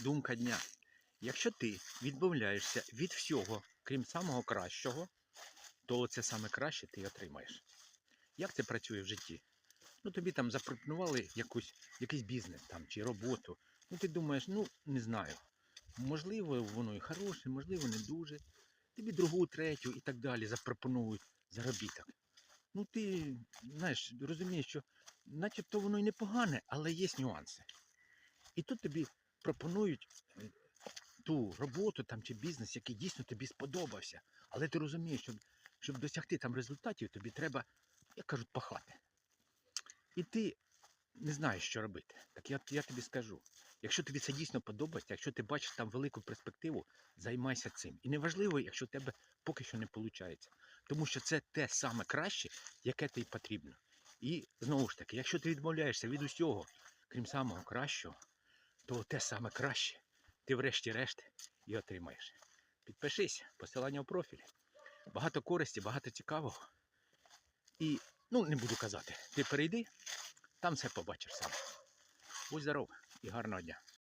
думка дня. Якщо ти відмовляєшся від всього, крім самого кращого, то це саме краще ти отримаєш. Як це працює в житті? Ну тобі там запропонували якусь, якийсь бізнес там чи роботу. Ну ти думаєш, ну не знаю. Можливо, воно і хороше, можливо, не дуже. Тобі другу, третю і так далі запропонують заробіток. Ну ти знаєш, розумієш, що начебто воно і непогане, але є нюанси. І тут тобі пропонують ту роботу там, чи бізнес, який дійсно тобі сподобався. Але ти розумієш, щоб, щоб досягти там результатів, тобі треба, як кажуть, пахати. І ти не знаєш, що робити. Так я, я тобі скажу. Якщо тобі це дійсно подобається, якщо ти бачиш там велику перспективу, займайся цим. І неважливо, якщо в тебе поки що не виходить. Тому що це те саме краще, яке тобі потрібно. І знову ж таки, якщо ти відмовляєшся від усього, крім самого кращого, то те саме краще ти врешті-решт і отримаєш. Підпишись, посилання в профілі. Багато користі, багато цікавого. І, ну, не буду казати, ти перейди, там все побачиш сам. Будь здоров і гарного дня.